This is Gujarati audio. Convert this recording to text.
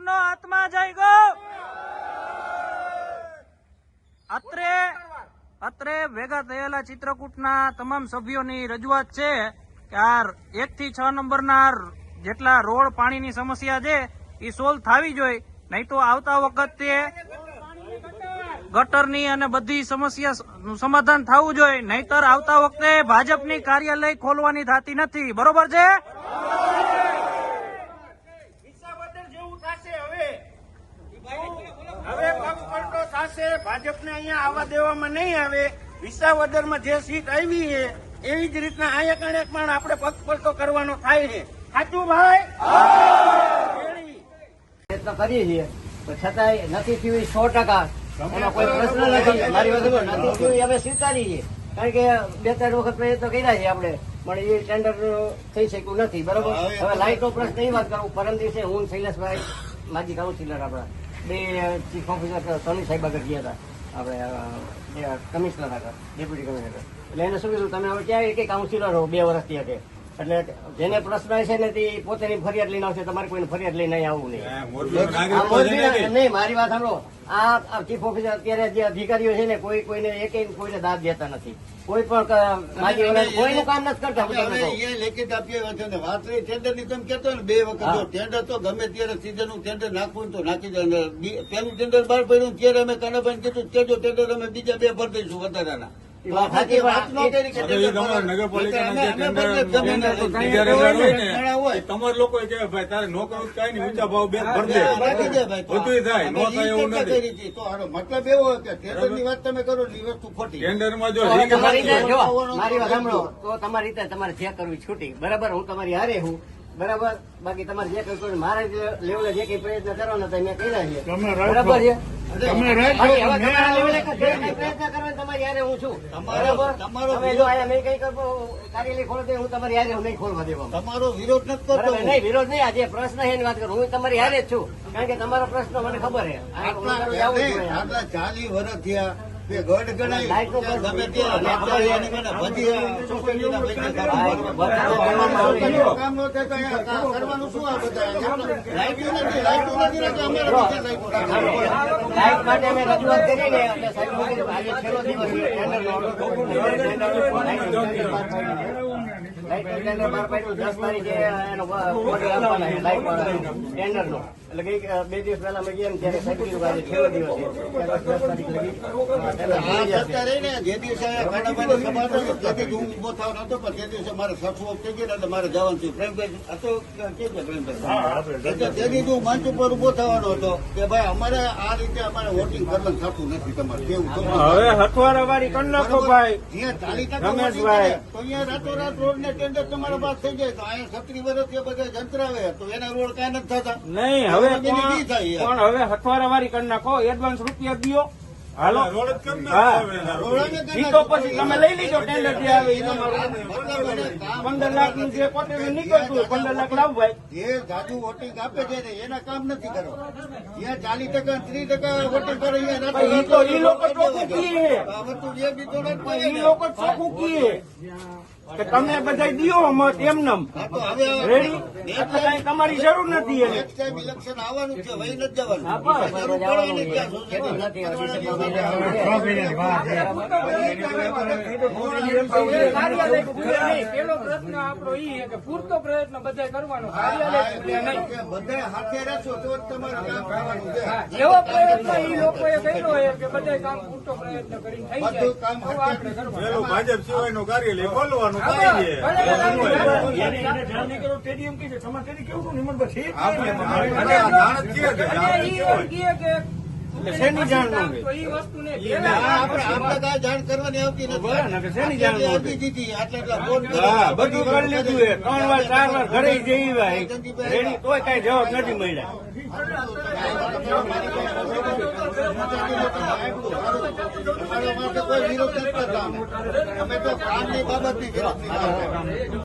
ચિત્રકૂટનો આત્મા જય ગો અત્રે અત્રે ભેગા થયેલા ચિત્રકૂટના તમામ સભ્યોની રજૂઆત છે કે આ એક થી છ નંબરના જેટલા રોડ પાણીની સમસ્યા છે, એ સોલ્વ થવી જોઈએ. નહીં તો આવતા વખતે ગટરની અને બધી સમસ્યા સમાધાન થવું જોઈએ. નહીતર આવતા વખતે ભાજપની કાર્યાલય ખોલવાની થતી નથી. બરોબર છે વિસાવદર જેવું થશે હવે હવે થશે ભાજપને અહીંયા આવવા દેવામાં નહીં આવે. વિસાવદરમાં જે સીટ આવી છે એવી જ રીતના અહીંયા કણે પણ આપણે પગપલટો કરવાનો થાય છે. સાચું ભાઈ? પ્રયત્ન કરીએ છીએ પણ છતાંય નથી થયું સો ટકા. એનો કોઈ પ્રશ્ન નથી. મારી વાત નથી થયું અમે સ્વીકારી છીએ. કારણ કે બે ત્રણ વખત પ્રયત્ન કર્યા છે આપણે પણ એ ટેન્ડર થઈ શક્યું નથી બરોબર? હવે લાઇટનો પ્રશ્ન એ વાત કરું પરમ દિવસે હું શૈલેષભાઈ માજી કાઉન્સિલર આપણા. બે ચીફ ઓફિસર સોની સાહેબ આગળ ગયા હતા. આપણે કમિશનર આગળ ડેપ્યુટી કમિશનર એટલે એને શું કીધું, તમે હવે ક્યાં કે કાઉન્સિલર હો બે વર્ષથી હતી એટલે જેને પ્રશ્ન છે ને તે પોતાની ફરિયાદ લઈને આવશે. તમારે કોઈને ફરિયાદ લઈને અહીં આવવું નહીં. નહીં મારી વાત સાંભળો. આ ચીફ ઓફિસર અત્યારે જે અધિકારીઓ છે ને કોઈ કોઈને એક કોઈને દાદ દેતા નથી. કોઈ પણ કોઈનું કામ નથી કરતા. એ લેખિત આપીએ વાત રહી ટેન્ડરની તમે કેતો ને? બે વખત ટેન્ડર તો ગમે ત્યારે સીઝનનું ટેન્ડર નાખવું તો નાખી દે. પેલું ટેન્ડર બહાર પડ્યું ત્યારે અમે કાનાભાઈ કીધું તેજો ટેન્ડર અમે બીજા બે ભરી દઈશું વધારાના. તમારા લોકો કે ભાઈ તારે નો કરવું તો નહીં ઊંચા ભાવ બે. બધુંય થાય નો થાય એવું નથી. મતલબ એવો કે ટેન્ડર વાત તમે કરો એ વસ્તુ ખોટી. ટેન્ડરમાં જો તો તમારી જો મારી વાત સાંભળો. તો તમારી રીતે તમારે જે કરવી છૂટી. બરાબર હું તમારી હારે હું. બરાબર બાકી તમારે જે કઈ મારે લેવલે જે કઈ પ્રયત્ન કરવાના મેં કર્યા છે બરાબર છે? હવે તમારા લેવલે જે કઈ પ્રયત્ન કરવાના તમારી હારે હું છું. તમારો- તમારો હવે મેં કઈ કરવો કાર્યાલય ખોલો તો હું તમારી હારે નહીં ખોલવા દેવા. તમારો વિરોધ નથી કરતો નહીં વિરોધ નહીં આજે પ્રશ્ન એની વાત કરું હું તમારી હારે જ છું. કારણ કે તમારો પ્રશ્ન મને ખબર છે. આટલા તમારું જવું જ જોઈએ. આટલા ચાલી વર્ષ થયા ગઢ. લાઈટ માટે અમે રજૂઆત કરી ને એટલે સાહેબ આજે છેલ્લો દિવસ એટલે બે દિવસ પહેલા અમે ગયા ત્યારે સાહેબ આજે છેલ્લો દિવસ જે દિવસે હતો, પણ તે મારે સસુ થઈ ગઈ એટલે મારે જવાનું થયું. પ્રેમભાઈ, આ કે છે પ્રેમભાઈ? એટલે તે દિવસે હું મંચ ઉપર ઊભો થવાનો હતો કે ભાઈ અમારે આ રીતે અમારે વોટિંગ કરવાનું થતું નથી તમારે. કેવું હવે હથવારા વાળી કરી નાખો ભાઈ. જ્યાં ચાલી ટકા તો અહીંયા રાતોરાત રોડ ને ટેન્ડર તમારા પાસે થઈ જાય તો અહીંયા છત્રી વર્ષથી બધા જંતરાવે તો એના રોડ કાંઈ નથી થતા. નહીં હવે પણ થાય પણ હવે હથવારા વાળી કરી નાખો. એડવાન્સ રૂપિયા દ્યો હાલો. ઈ તો પછી તમે લઈ લીધો ટેન્ડર જે આવે એ તમારું. પંદર લાખનું જે પોતે નીકળતું પંદર લાખ લાવ ભાઈ. જે જાજુ વોટિંગ આપે છે ને એના કામ નથી કરો. જ્યાં ચાલીસ ટકા ત્રીસ ટકા વોટિંગ કરે અહીંયા તો ઈ લોકો ચોખ્ખું કીએ ઈ લોકો ચોખ્ખું કીએ. કે તમે બધા દિયો મત એમનેમ. હા તો હવે રેડી એટલે કઈ તમારી જરૂર નથી એને. ઇલેક્શન આવવાનું છે વહી નથી જવાનું. છે. પેલો પ્રશ્ન આપણો ઈ કે પૂરતો પ્રયત્ન બધા કરવાનો કાર્યાલય ખુલે નહીં કે બધા હાથે રહેશો તો જ તમારું કામ થવાનું છે પ્રયત્ન ઈ લોકોએ કર્યો હોય કે બધા કામ પૂરતો પ્રયત્ન કરીને થઈ જાય કામ આપણે કરવાનું ભાજપ સિવાયનું કાર્યાલય કાર્ય છે. છીએ કે અને જાણ ઈ જ એમ કે શેની જાણ ન હોય? આપણે જાણ કરવાની આવતી બરાબર ને, કે નથી શેની જાણ આટલી દીધી આટલા એટલા ફોન કર્યા. બધું કરી લીધું ત્રણ વાર ચાર વાર ઘરે જઈ ભાઈ રેડી તોય કઈ જવાબ નથી મળ્યા. કોઈ વિરોધ નથી કરતા. અમે તો કામની બાબતની વિરોધ.